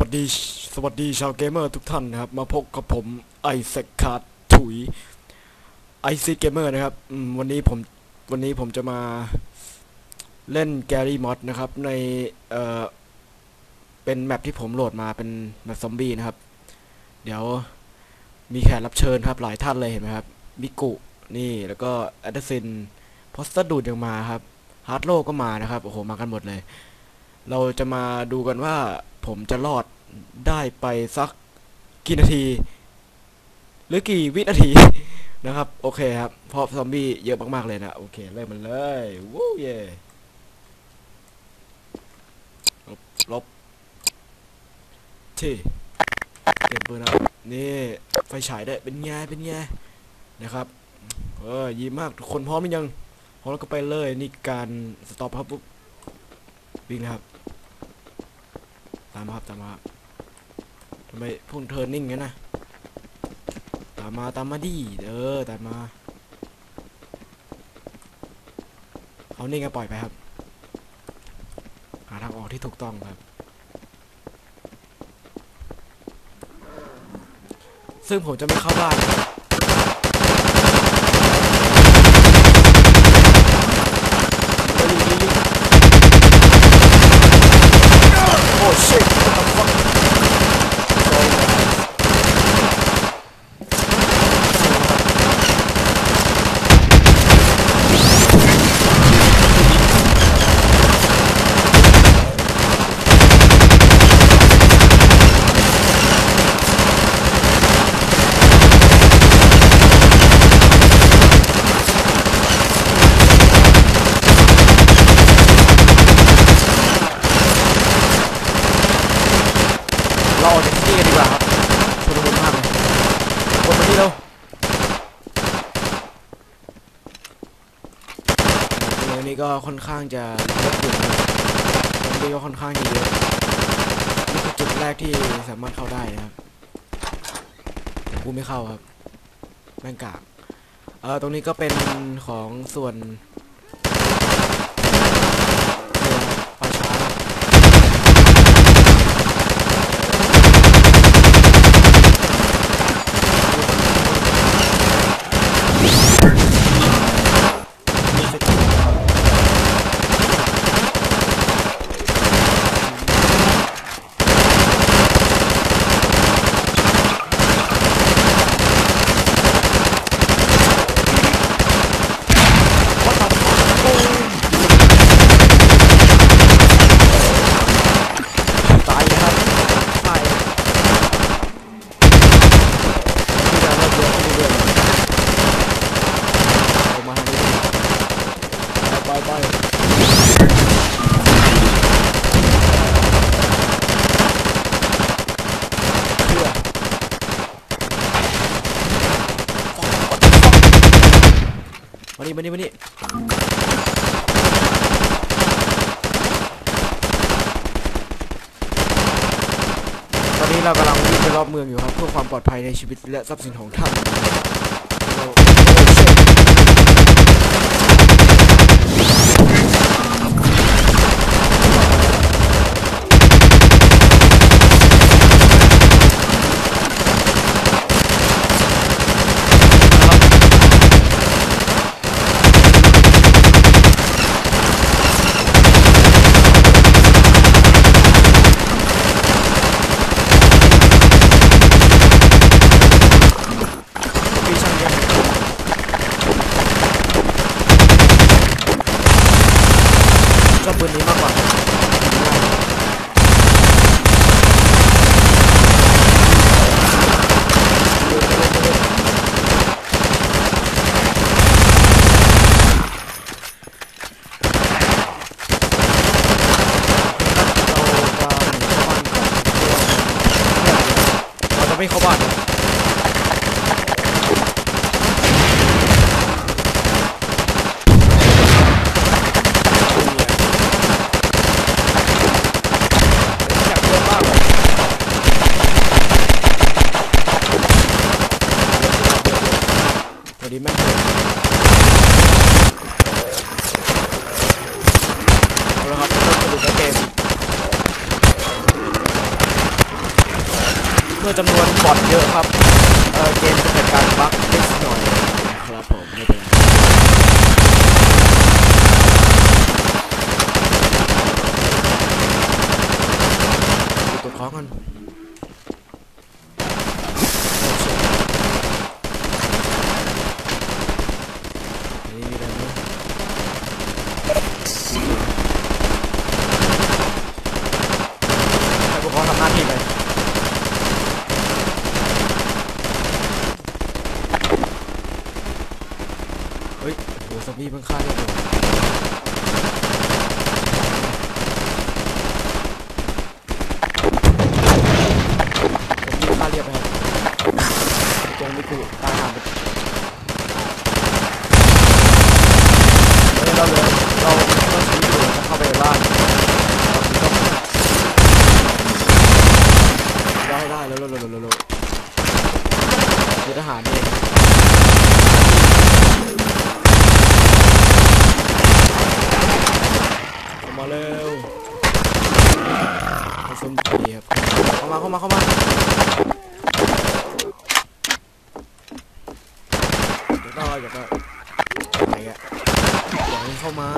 วัสดีสวัสดีชาวเกมเมอร์ทุกท่านนะครับ มาพบกับผมไอเซคคาร์ถุยไอซีเกมเมอร์นะครับวันนี้ผมวันนี้ผมจะมาเล่นแกรี่มอดนะครับ ในเอ่อเป็นแมปที่ผมโหลดมาเป็นแมปซอมบี้นะครับ เดี๋ยวมีแขกรับเชิญครับ หลายท่านเลยเห็นไหมครับมิกุนี่แล้วก็แอดซินพอสต์ดูดยังมาครับฮาร์ดโลก็มานะครับโอ้โหมากันหมดเลย เราจะมาดูกันว่าผมจะรอดได้ไปสักกี่นาที หรือกี่วินาทีนะครับ โอเคครับเพราะซอมบี้เยอะมากๆเลยนะ โอเค เริ่มมันเลยวู้เย่ลบลบที่เก็บปืนครับนี่ ไฟฉายได้เป็นไงเป็นไงนะครับเออยิ้มมากทุกคนพร้อมหรือยังพร้อมแล้วก็ไปเลย นี่การสต็อปครับปุ๊บวิ่งนะครับ ตามมาครับตามมาครับทำไมพวกเธอนิ่งงั้นนะตามมาตามมาดิเออตามมาเขานิ่งก็ปล่อยไปครับหาทางออกที่ถูกต้องครับ ซึ่งผมจะไม่เข้าบ้านนะครับเฮ้ยยิงยิงยิง โอ้ shit what the fuck Sorry, guys. เราออกจาก ที่กันดีกว่าครับชุลมุนมากเลยคนมาที่เราเมืองนี้ก็ค่อนข้างจะเยอะอยู่นะตรงนี้ก็ค่อนข้างจะเยอะนี่คือจุดแรกที่สามารถเข้าได้นะครับกูไม่เข้าครับแม่งกากเออตรงนี้ก็เป็นของส่วนเรือปลาช้าครับ ตายเลยครับตายที่จะเริ่มเยอะขึ้นเรื่อยๆเอามาทางนี้ไปไปไปเชื่อมา นี่มานี่มานี่ตอนนี้เรากำลังวิ่งไปรอบเมืองอยู่ครับ เพื่อความปลอดภัยในชีวิตและทรัพย์สินของท่านเราโอ้ shit พี่ช่างยังชอบปืนนี้มากกว่า เราจะไม่เข้าบ้านเอาลยสวัสดีแม่เอาละครับเริ่มสนุกเกม มื่อจำนวนบอทเยอะครับเออเกมจะเกิดการบั๊กนิดหน่อยนะครับผมไม่เป็นไรดูตัวของกันอันนี้มีอะไรไหมให้พวกเขาทำหน้าที่ไป เฮ้ยโหซอมบี้เพิ่งฆ่าได้เลยซอมบี้ฆ่าเรียบไปครับตรงนี้กูตายห่างไปเฮ้ยเราเลยเราเราชีวิตอยู่จะเข้าไปในบ้านเราได้ได้แล้วเร็วเร็วเร็วเร็วเร็วเดี๋ยวทหารเอง เข้า มาเร็วผสมดีครับเข้ามาเข้ามาเข้ามาเดี๋ยวก็เดี๋ยวก็ไหนอะอย่าให้เข้ามา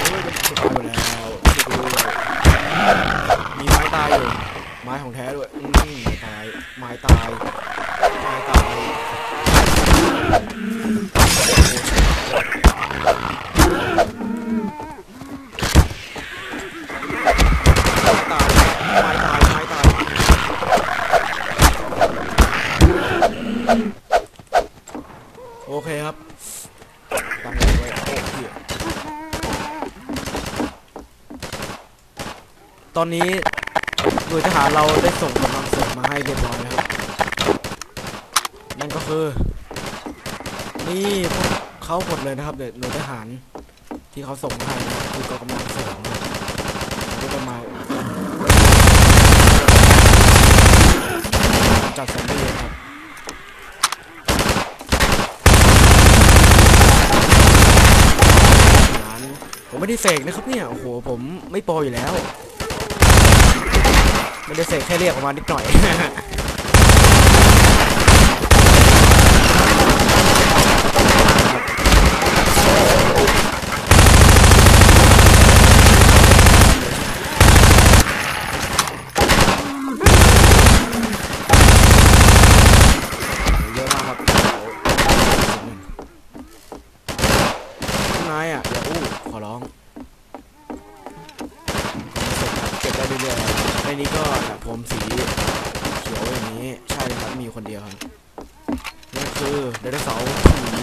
โอ้ยจะตายหมดแล้วช่วยด้วยมีไม้ตายอยู่ ไม้ของแท้ด้วย อืมไม้ตายตายตายตายโอเคครับตั้งไว้โอเหี้ยตอนนี้หน่วยทหารเราได้ส่งกำลังเสริ มาให้เรียบร้อยแล้วครับนั่นก็คือ นี่พวกเขาหมดเลยนะครับเดี๋ยวหน่วยทหารที่เขาส่งมาให้คือกองกำลังเสริมก็จะมาจัดสมบูรณ์ครับทหารผมไม่ได้เสกนะครับเนี่ย โอ้โห ผมไม่โปรอยู่แล้ว ไม่ได้เสกแค่เรียกออกมานิดหน่อยอะมากครับข้างในอะอย่าอู้ขอร้อง เก็บได้เรื่อยๆในนี้ก็แบบผมสีเขียวอย่างนี้ ใช่ครับ มีคนเดียวครับ นี่คือไดโนเสาร์ผี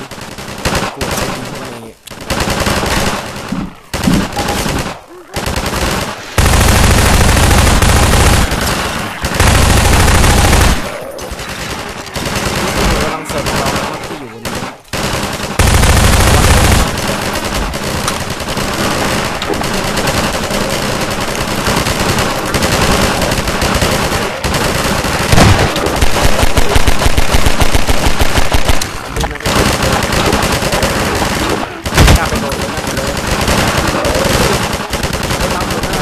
กูเอาทิ้งเข้าไปในนี้นี่คือกำลังเสริมของเรานะครับที่อยู่บนนี้ไม่น่าไปโดนเลยน่าจะเลยไม่รับเลยนะ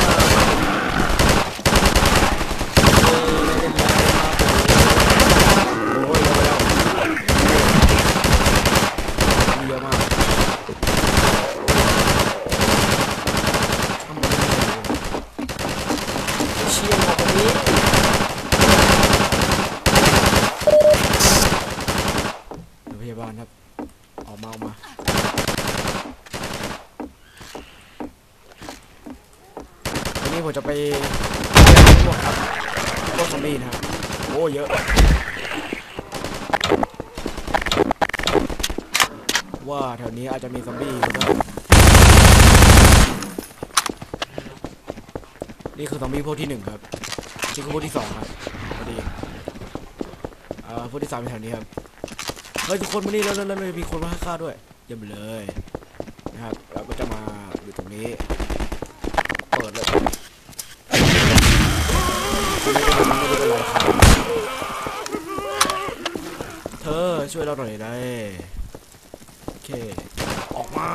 โอ้ยเยอะไปแล้วมีเยอะมากข้างบนนี่เชี่ยหมดตรงนี้เดี๋ยวพยาบาลครับ ออกมาออกมา วันนี้ผมจะไปเรียก พวกครับพวกซอมบี้นะครับโอ้เยอะว่าแถวนี้อาจจะมีซอมบี้อยู่ด้วยนี่คือซอมบี้พวกที่หนึ่งครับนี่คือพวกที่สองครับพอดีเอ่อพวกที่สามแถวนี้ครับเฮ้ยทุกคนมานี่แล้วแล้วแล้วมีคนมาฆ่าด้วยเยี่ยมเลยนะครับเราก็จะมาอยู่ตรงนี้เปิดเลย เธอช่วยเราหน่อยได้โอเค ออกมา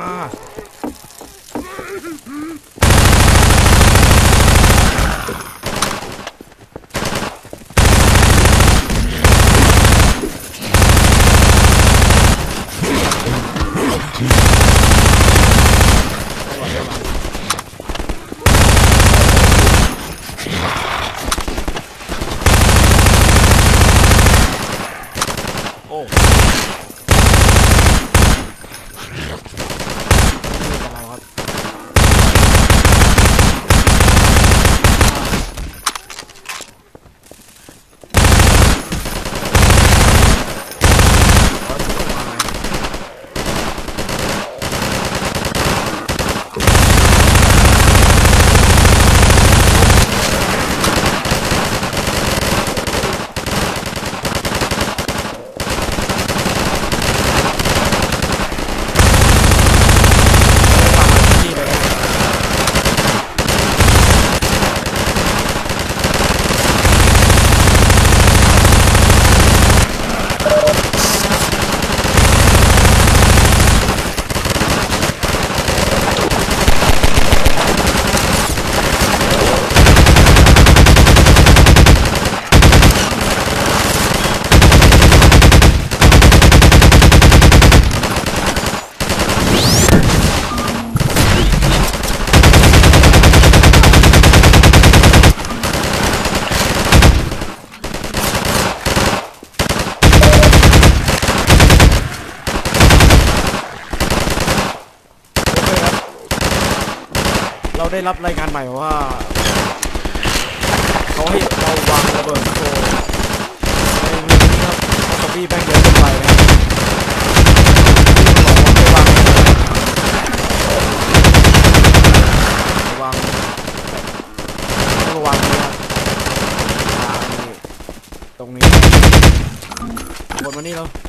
ได้รับรายงานใหม่ว่าเขาให้เราวางระเบิดโคในเมืองนี้ครับเราะซอมบี้แม่งเยอะเกินไปนะครับที่มันบอกว่าให้วางให้วางวางนี่ครับวางนี่ตรงนี้กดมานี่แล้ว